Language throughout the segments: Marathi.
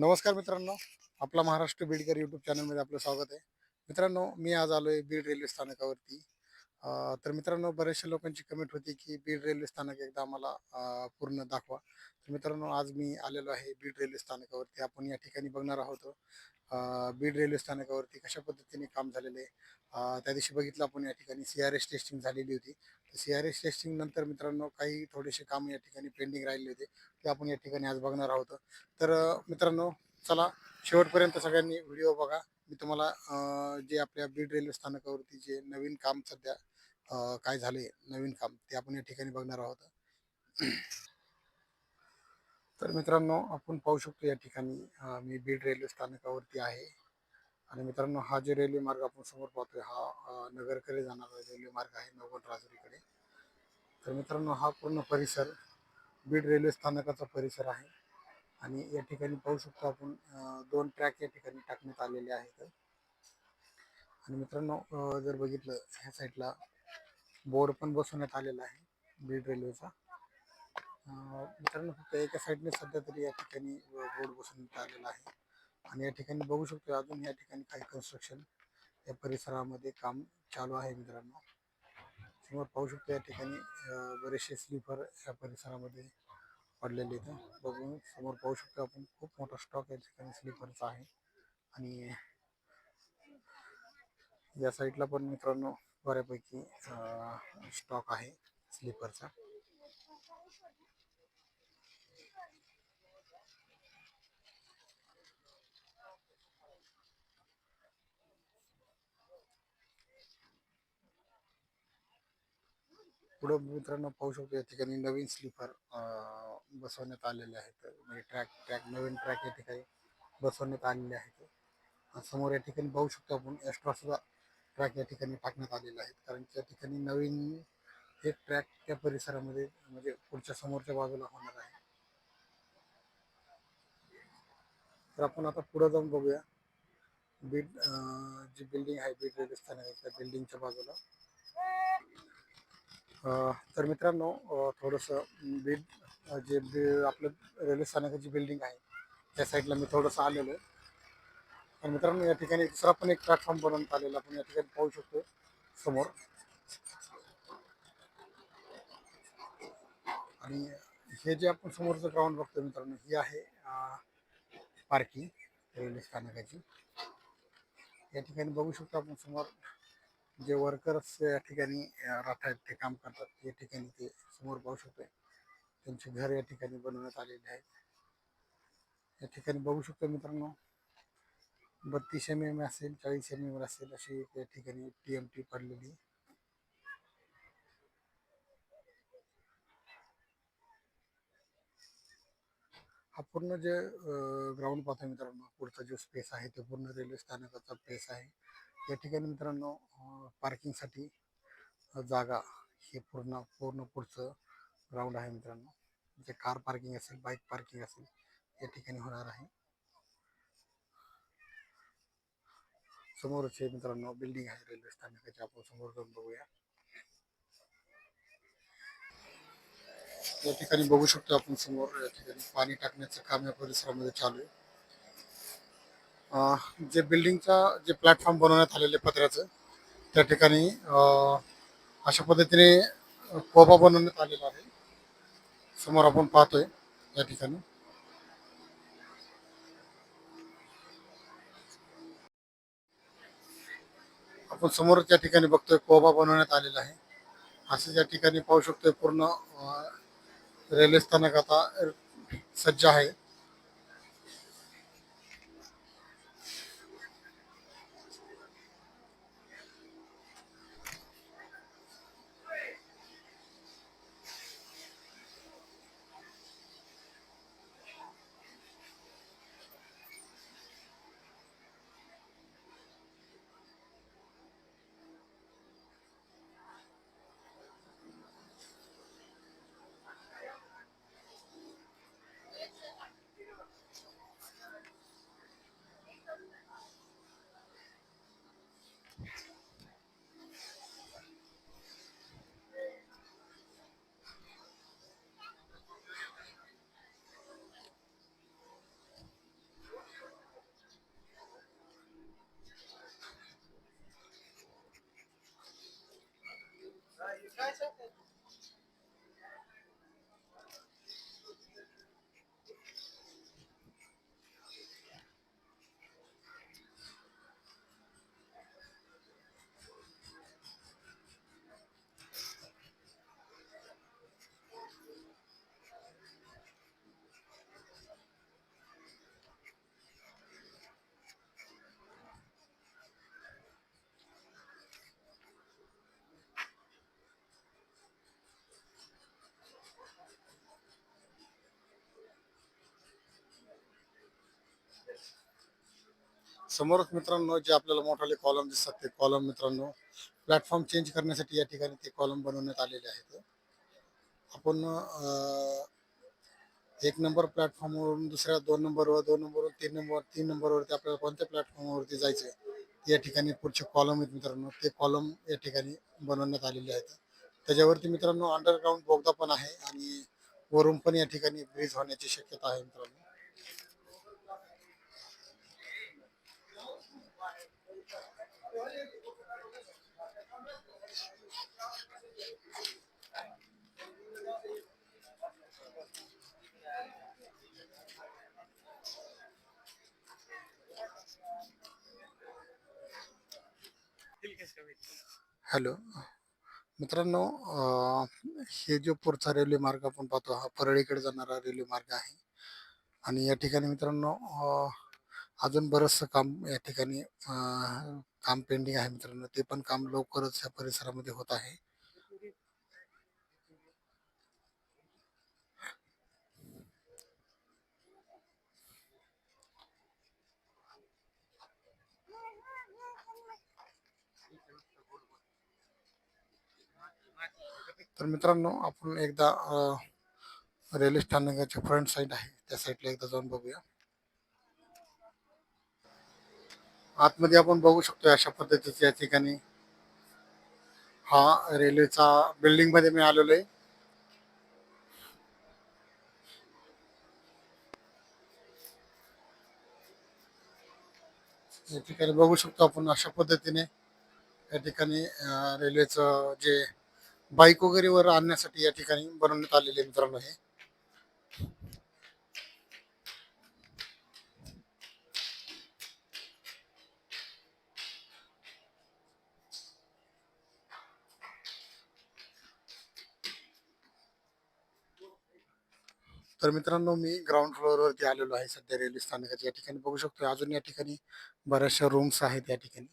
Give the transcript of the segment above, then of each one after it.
नमस्कार मित्रांनो आपला महाराष्ट्र बीडकर यूट्यूब चॅनलमध्ये आपलं स्वागत आहे. मित्रांनो मी आज आलो आहे बीड रेल्वे स्थानकावरती. तर मित्रांनो बऱ्याचशा लोकांची कमेंट होती की बीड रेल्वे स्थानक एकदा आम्हाला पूर्ण दाखवा. तर मित्रांनो आज मी आलेलो आहे बीड रेल्वे स्थानकावरती. आपण या ठिकाणी बघणार आहोत. बीड रेल्वे स्थानकावरती कशा पद्धतीने काम झालेले आहे? त्या दिवशी बघितलं आपण या ठिकाणी सी आर एस टेस्टिंग झालेली होती. तर सी आर एस टेस्टिंग नंतर मित्रांनो काही थोडेसे काम या ठिकाणी पेंडिंग राहिले होते. ते आपण या ठिकाणी आज बघणार आहोत. तर मित्रांनो चला शेवटपर्यंत सगळ्यांनी व्हिडिओ बघा. मी तुम्हाला जे आपल्या बीड रेल्वे स्थानकावरती जे नवीन काम सध्या काय झाले नवीन काम ते आपण या ठिकाणी बघणार आहोत. तर मित्रांनो आपण पाहू शकतो या ठिकाणी मी बीड रेल्वे स्थानकावरती आहे. आणि मित्रांनो हा जे रेल्वे मार्ग आपण समोर पाहतोय हा नगरकडे जाणारा रेल्वे मार्ग आहे नवगण राजुरीकडे. तर मित्रांनो हा पूर्ण परिसर बीड रेल्वे स्थानकाचा परिसर आहे. आणि या ठिकाणी पाहू शकतो आपण दोन ट्रॅक या ठिकाणी टाकण्यात आलेले आहेत. आणि मित्रांनो जर बघितलं ह्या साईडला बोर्ड पण बसवण्यात आलेला आहे बीड रेल्वेचा. मित्रांनो फक्त एका साईडने सध्या तरी या ठिकाणी बोर्ड बसवण्यात आलेला आहे. आणि या ठिकाणी बघू शकतो अजून या ठिकाणी काही कन्स्ट्रक्शन या परिसरामध्ये काम चालू आहे मित्रांनो. समोर पाहू शकतो या ठिकाणी बरेचसे स्लीपर या परिसरामध्ये पडलेले इथं बघून समोर पाहू शकतो आपण खूप मोठा स्टॉक या ठिकाणी स्लीपरचा आहे. आणि या साईडला पण मित्रांनो बऱ्यापैकी स्टॉक आहे स्लीपरचा पुढं मित्रांनो पाहू शकतो या ठिकाणी नवीन स्लीपर बसवण्यात आलेले आहेत. म्हणजे ट्रॅक ट्रॅक नवीन ट्रॅक या ठिकाणी बसवण्यात आलेले आहेत. समोर या ठिकाणी पाहू शकतो आपण एक्स्ट्रा सुद्धा ट्रॅक या ठिकाणी टाकण्यात आलेले आहेत. कारण त्या ठिकाणी नवीन हे ट्रॅक त्या परिसरामध्ये म्हणजे पुढच्या समोरच्या बाजूला होणार आहे. तर आपण आता पुढे जाऊन बघूया. बीड जी बिल्डिंग आहे बीड रेल्वे स्थानक त्या बिल्डिंगच्या बाजूला. तर मित्रांनो थोडंसं बीड जे बी- आपलं रेल्वे स्थानकाची बिल्डिंग आहे त्या साईडला मी थोडंसं आलेलो आहे. तर मित्रांनो या ठिकाणी दुसरा पण एक प्लॅटफॉर्म बनवण्यात आलेला आपण या ठिकाणी पाहू शकतो समोर. आणि हे जे आपण समोरचं ग्राउंड बघतो मित्रांनो ही आहे पार्किंग रेल्वे स्थानकाची. या ठिकाणी बघू शकतो आपण समोर जे वर्कर्स या ठिकाणी राहत आहेत ते काम करतात. या ठिकाणी ते समोर पाहू शकतोय. त्यांचे घर या ठिकाणी बनवण्यात आलेले आहेत. या ठिकाणी बघू शकतो मित्रांनो बत्तीस एम एम असेल चाळीस एम एम असेल अशी या ठिकाणी टी एम टी पडलेली हा पूर्ण जे ग्राउंड पाहतो मित्रांनो पुढचा जो स्पेस आहे तो पूर्ण रेल्वे स्थानकाचा स्पेस आहे. या ठिकाणी मित्रांनो पार्किंगसाठी जागा हे पूर्ण पूर्ण पुढचं ग्राउंड आहे मित्रांनो. जे कार पार्किंग असेल बाईक पार्किंग असेल या ठिकाणी होणार आहे. समोरचे मित्रांनो बिल्डिंग आहे रेल्वे स्थानकाची. आपण समोर जाऊन बघूया. या ठिकाणी बघू शकतो आपण समोर या ठिकाणी पाणी टाकण्याचं काम या परिसरामध्ये चालू आहे. जे बिल्डिंगचा जे प्लॅटफॉर्म बनवण्यात आलेले पत्र्याचं त्या ठिकाणी अशा पद्धतीने कोबा बनवण्यात आलेला आहे. समोर आपण पाहतोय या ठिकाणी. आपण समोर त्या ठिकाणी बघतोय कोबा बनवण्यात आलेला आहे. असं या ठिकाणी पाहू शकतोय पूर्ण रेल्वे स्थानक आता सज्ज आहे. समोरच मित्रांनो जे आपल्याला मोठाले कॉलम दिसतात ते कॉलम मित्रांनो प्लॅटफॉर्म चेंज करण्यासाठी या ठिकाणी ते कॉलम बनवण्यात आलेले आहेत. आपण एक नंबर प्लॅटफॉर्मवरून दुसऱ्या दोन नंबरवर दोन नंबरवर तीन नंबर तीन नंबरवरती आपल्याला कोणत्या प्लॅटफॉर्मवरती जायचं या ठिकाणी पुढचे कॉलम आहेत मित्रांनो ते कॉलम या ठिकाणी बनवण्यात आलेले आहेत. त्याच्यावरती मित्रांनो अंडरग्राऊंड बोगदा पण आहे आणि वरून पण या ठिकाणी ब्रिज होण्याची शक्यता आहे मित्रांनो. हॅलो. मित्रांनो हे जो पुढचा रेल्वे मार्ग आपण पाहतो हा परळीकडे जाणारा रेल्वे मार्ग आहे. आणि या ठिकाणी मित्रांनो अजून बरंचसं काम या ठिकाणी काम पेंडिंग आहे मित्रांनो. ते पण काम लवकरच या परिसरामध्ये होत आहे. तर मित्रांनो आपण एकदा रेल्वे स्थानकाच्या फ्रंट साईड आहे. त्या साईडला एकदा जाऊन बघूया. आतमध्ये आपण बघू शकतो अशा पद्धतीचे या ठिकाणी हा रेल्वेचा बिल्डिंगमध्ये मी आलेलो आहे. या ठिकाणी बघू शकतो आपण अशा पद्धतीने या ठिकाणी रेल्वेचं जे बाईक वगैरे वर आणण्यासाठी या ठिकाणी बनवण्यात आलेले मित्रांनो हे. तर मित्रांनो मी ग्राउंड फ्लोअरवरती आलेलो आहे सध्या रेल्वे स्थानकाच्या या ठिकाणी. बघू शकतो अजून या ठिकाणी बऱ्याचशा रूम्स आहेत या ठिकाणी.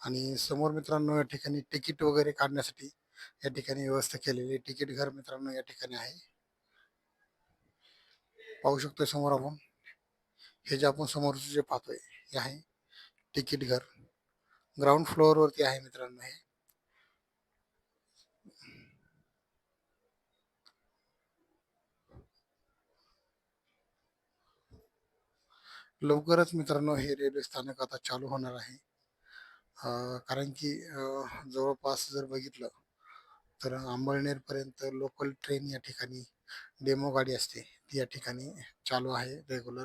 आणि समोर मित्रांनो या ठिकाणी तिकीट वगैरे काढण्यासाठी या ठिकाणी व्यवस्था केलेली आहे. तिकीट घर मित्रांनो या ठिकाणी आहे. पाहू शकतोय समोर आपण. हे जे आपण समोरचं जे पाहतोय हे आहे तिकीट घर. ग्राउंड फ्लोअरवरती आहे मित्रांनो हे. लवकरच मित्रांनो हे रेल्वे स्थानक आता चालू होणार आहे. कारण की जवळपास जर बघितलं तर अंबळनेरपर्यंत लोकल ट्रेन या ठिकाणी डेमो गाडी असते. ती या ठिकाणी चालू आहे रेग्युलर